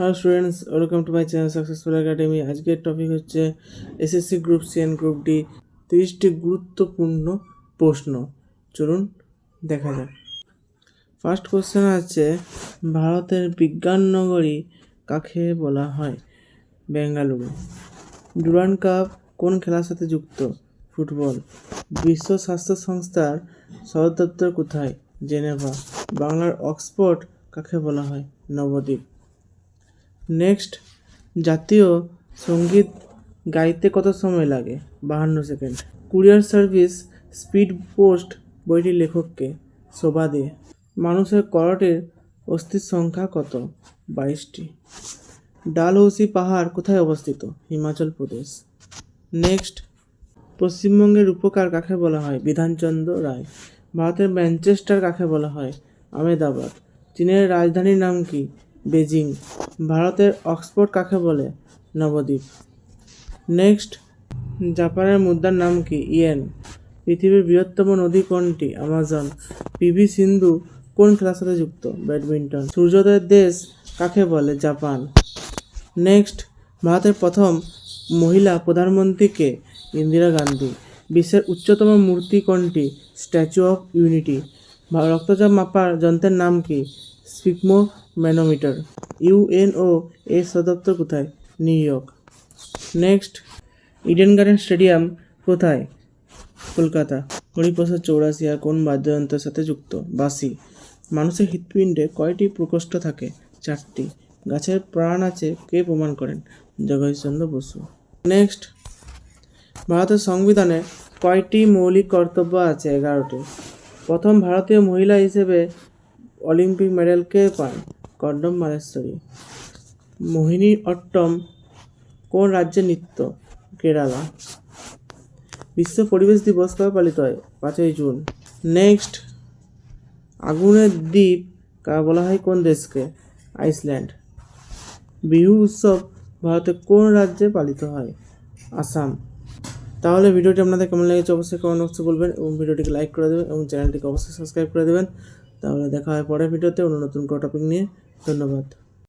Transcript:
Hello students welcome to my channel successful academy আজকের topic হচ্ছে SSC group C and group D তিরিশটি গুরুত্বপূর্ণ প্রশ্ন। চলুন দেখা যাক। ফার্স্ট কোশ্চেন আছে, ভারতের বিজ্ঞান নগরী কাকে বলা হয়? বেঙ্গালুরু। ডুরান্ড কাপ কোন খেলার সাথে যুক্ত? ফুটবল। বিশ্ব স্বাস্থ্য সংস্থার সদর দপ্তর কোথায়? জেনেভা। বাংলার অক্সফোর্ড কাকে বলা হয়? নবদ্বীপ। নেক্সট জাতীয় সংগীত গাইতে কত সময় লাগে? বাহান্ন second courier service speed post বইটির লেখককে শোভা দে মানুষের করটের অস্থির সংখ্যা কত? বাইশটি। ডালহৌসি পাহাড় কোথায় অবস্থিত? হিমাচল প্রদেশ। নেক্সট পশ্চিমবঙ্গের উপকার কাকে বলা হয়? বিধানচন্দ্র রায়। ভারতের ম্যানচেস্টার কাকে বলা হয়? আমেদাবাদ চীনের রাজধানীর নাম কি? বেজিং, ভারতের অক্সফোর্ড কাকে বলে? নবদ্বীপ। নেক্সট, জাপানের মুদ্রার নাম কি? ইয়েন। পৃথিবীর বৃহত্তম নদী কোনটি? আমাজন। পিভি সিন্ধু কোন খেলার সাথে যুক্ত? ব্যাডমিন্টন। সূর্যোদয়ের দেশ কাকে বলে? জাপান। নেক্সট, ভারতের প্রথম মহিলা প্রধানমন্ত্রীকে ইন্দিরা গান্ধী। বিশ্বের উচ্চতম মূর্তি কোনটি? Statue of Unity. রক্তচাপ মাপার যন্ত্রের নাম কি? স্পিকমো ম্যানোমিটার। ইউএনও এর সদর দপ্তর কোথায়? New York. Next, Eden Garden stadium কোথায়? কলকাতা। হরিপ্রসাদ চৌরাসিয়া কোন বাদ্যযন্ত্রের সাথে যুক্ত? বাঁশি। মানুষের হৃৎপিণ্ডে কয়টি প্রকোষ্ঠ থাকে? চারটি। গাছের প্রাণ আছে কে প্রমাণ করেন? জগদীশচন্দ্র বসু। নেক্সট, ভারতের সংবিধানে কয়টি মৌলিক কর্তব্য আছে? এগারোটি। প্রথম ভারতীয় মহিলা হিসেবে অলিম্পিক মেডেল কে পান কর্দম মালেশ্বরী মোহিনী অট্টম, কোন রাজ্যের নৃত্য? কেরালা। বিশ্ব পরিবেশ দিবস কবে পালিত হয়? পাঁচই জুন। নেক্সট। আগুনের দ্বীপ বলা হয়? কোন দেশকে? আইসল্যান্ড। বিহু উৎসব ভারতের কোন রাজ্যে পালিত হয়? আসাম। তাহলে ভিডিওটি আপনাদের কেমন লেগেছে? অবশ্যই কমেন্ট বক্সে বলবেন এবং ভিডিওটিকে লাইক করে দেবেন এবং চ্যানেলটিকে অবশ্যই সাবস্ক্রাইব করে দেবেন। তাহলে দেখা হয় পরের ভিডিওতে অন্য নতুন কোনো টপিক নিয়ে। ধন্যবাদ।